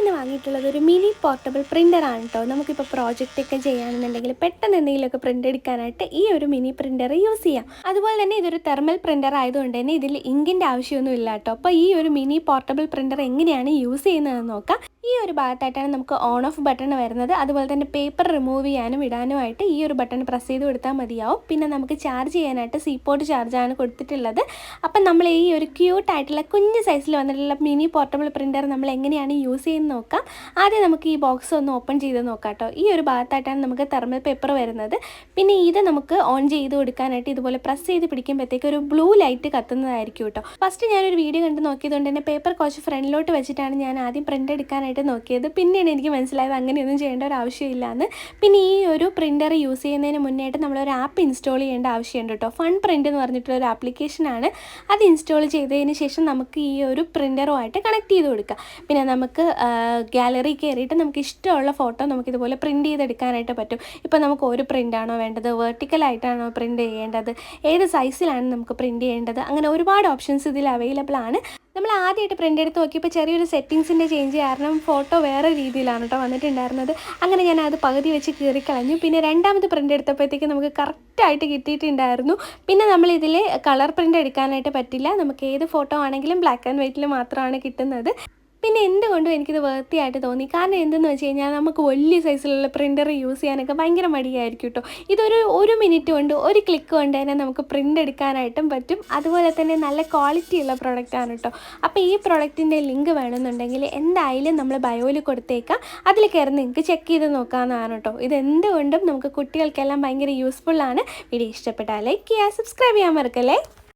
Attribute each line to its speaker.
Speaker 1: ഇന്ന് വാങ്ങിയിട്ടുള്ളത് ഒരു mini portable printer ആണ് കേട്ടോ നമുക്കിപ്പോൾ പ്രോജക്റ്റ് ഒക്കെ ചെയ്യുകയാണെന്നുണ്ടെങ്കിൽ പെട്ടെന്ന് എന്തെങ്കിലുമൊക്കെ പ്രിന്റ് എടുക്കാനായിട്ട് ഈ ഒരു മിനി പ്രിന്റർ യൂസ് ചെയ്യാം. അതുപോലെ തന്നെ ഇതൊരു തെർമൽ പ്രിന്റർ ആയതുകൊണ്ട് തന്നെ ഇതിൽ ഇങ്കിന്റെ ആവശ്യമൊന്നും ഇല്ല കേട്ടോ അപ്പോൾ ഈ ഒരു മിനി പോർട്ടബിൾ പ്രിന്റർ എങ്ങനെയാണ് യൂസ് ചെയ്യുന്നതെന്ന് നോക്കാം. ഈ ഒരു ഭാഗത്തായിട്ടാണ് നമുക്ക് ഓൺ ഓഫ് ബട്ടൺ വരുന്നത്. അതുപോലെ തന്നെ പേപ്പർ റിമൂവ് ചെയ്യാനും ഇടാനുമായിട്ട് ഈ ഒരു ബട്ടൺ പ്രസ് ചെയ്ത് കൊടുത്താൽ മതിയാവും. പിന്നെ നമുക്ക് ചാർജ് ചെയ്യാനായിട്ട് സി പോർട്ട് ചാർജാണ് കൊടുത്തിട്ടുള്ളത്. അപ്പം നമ്മൾ ഈ ഒരു ക്യൂട്ടായിട്ടുള്ള കുഞ്ഞ് സൈസിൽ വന്നിട്ടുള്ള മിനി പോർട്ടബിൾ പ്രിന്റർ നമ്മൾ എങ്ങനെയാണ് യൂസ് ചെയ്യുന്നത് നോക്കാം. ആദ്യം നമുക്ക് ഈ ബോക്സ് ഒന്ന് ഓപ്പൺ ചെയ്ത് നോക്കാം കേട്ടോ ഈ ഒരു ഭാഗത്തായിട്ടാണ് നമുക്ക് തെർമൽ പേപ്പർ വരുന്നത്. പിന്നെ ഇത് നമുക്ക് ഓൺ ചെയ്ത് കൊടുക്കാനായിട്ട് ഇതുപോലെ പ്രസ് ചെയ്ത് പിടിക്കുമ്പോഴത്തേക്ക് ഒരു ബ്ലൂ ലൈറ്റ് കത്തുന്നതായിരിക്കും കേട്ടോ ഫസ്റ്റ് ഞാനൊരു വീഡിയോ കണ്ട് നോക്കിയതുകൊണ്ട് തന്നെ പേപ്പർ കുറച്ച് ഫ്രണ്ടിലോട്ട് വെച്ചിട്ടാണ് ഞാൻ ആദ്യം പ്രിന്റ് എടുക്കാനായിട്ട് നോക്കിയത്. പിന്നെയാണ് എനിക്ക് മനസ്സിലായത് അങ്ങനെയൊന്നും ചെയ്യേണ്ട ഒരു ആവശ്യമില്ല എന്ന് പിന്നെ ഈ ഒരു പ്രിന്റർ യൂസ് ചെയ്യുന്നതിന് മുന്നേയായിട്ട് നമ്മളൊരു ആപ്പ് ഇൻസ്റ്റാൾ ചെയ്യേണ്ട ആവശ്യമുണ്ട് കേട്ടോ ഫൺ പ്രിന്റ് എന്ന് പറഞ്ഞിട്ടുള്ള ഒരു ആപ്ലിക്കേഷനാണ് അത് ഇൻസ്റ്റാൾ ചെയ്തതിന് ശേഷം നമുക്ക് ഈ ഒരു പ്രിന്ററുമായിട്ട് കണക്ട് ചെയ്ത് കൊടുക്കുക പിന്നെ നമുക്ക് ഗാലറി കയറിയിട്ട് നമുക്ക് ഇഷ്ടമുള്ള ഫോട്ടോ നമുക്ക് ഇതുപോലെ പ്രിന്റ് ചെയ്തെടുക്കാനായിട്ട് പറ്റും. ഇപ്പോൾ നമുക്ക് ഒരു പ്രിന്റാണോ വേണ്ടത്? വെർട്ടിക്കലായിട്ടാണോ പ്രിന്റ് ചെയ്യേണ്ടത്? ഏത് സൈസിലാണ് നമുക്ക് പ്രിന്റ് ചെയ്യേണ്ടത്? അങ്ങനെ ഒരുപാട് ഓപ്ഷൻസ് ഇതിൽ അവൈലബിൾ ആണ്. നമ്മൾ ആദ്യമായിട്ട് പ്രിന്റ് എടുത്ത് നോക്കിയപ്പോൾ ചെറിയൊരു സെറ്റിങ്സിന്റെ ചേഞ്ച് കാരണം ഫോട്ടോ വേറെ രീതിയിലാണ് കേട്ടോ വന്നിട്ടുണ്ടായിരുന്നത്. അങ്ങനെ ഞാൻ അത് പകുതി വെച്ച് കീറിക്കളഞ്ഞു പിന്നെ രണ്ടാമത് പ്രിന്റ് എടുത്തപ്പോഴത്തേക്ക് നമുക്ക് കറക്റ്റായിട്ട് കിട്ടിയിട്ടുണ്ടായിരുന്നു. പിന്നെ നമ്മൾ കളർ പ്രിന്റ് എടുക്കാനായിട്ട് പറ്റില്ല. നമുക്ക് ഏത് ഫോട്ടോ ആണെങ്കിലും ബ്ലാക്ക് ആൻഡ് വൈറ്റിൽ മാത്രമാണ് കിട്ടുന്നത്. പിന്നെ എന്തുകൊണ്ടും എനിക്കിത് വൃത്തിയായിട്ട് തോന്നി? കാരണം എന്തെന്ന് വെച്ച് കഴിഞ്ഞാൽ നമുക്ക് വലിയ സൈസിലുള്ള പ്രിന്റർ യൂസ് ചെയ്യാനൊക്കെ ഭയങ്കര മടിയായിരിക്കും കേട്ടോ ഇതൊരു ഒരു മിനിറ്റ് കൊണ്ട് ഒരു ക്ലിക്ക് കൊണ്ട് തന്നെ നമുക്ക് പ്രിന്റ് എടുക്കാനായിട്ടും പറ്റും. അതുപോലെ തന്നെ നല്ല ക്വാളിറ്റി ഉള്ള പ്രൊഡക്റ്റാണ് കേട്ടോ അപ്പോൾ ഈ പ്രൊഡക്റ്റിന്റെ ലിങ്ക് വേണമെന്നുണ്ടെങ്കിൽ എന്തായാലും നമ്മൾ ബയോയിൽ കൊടുത്തേക്കാം. അതിൽ കയറി നിങ്ങൾക്ക് ചെക്ക് ചെയ്ത് നോക്കാമെന്നാണ് കേട്ടോ ഇത് എന്തുകൊണ്ടും നമുക്ക് കുട്ടികൾക്കെല്ലാം ഭയങ്കര യൂസ്ഫുള്ളാണ് വീഡിയോ ഇഷ്ടപ്പെട്ടാൽ ലൈക്ക് ചെയ്യുക സബ്സ്ക്രൈബ് ചെയ്യാൻ മറക്കല്ലേ?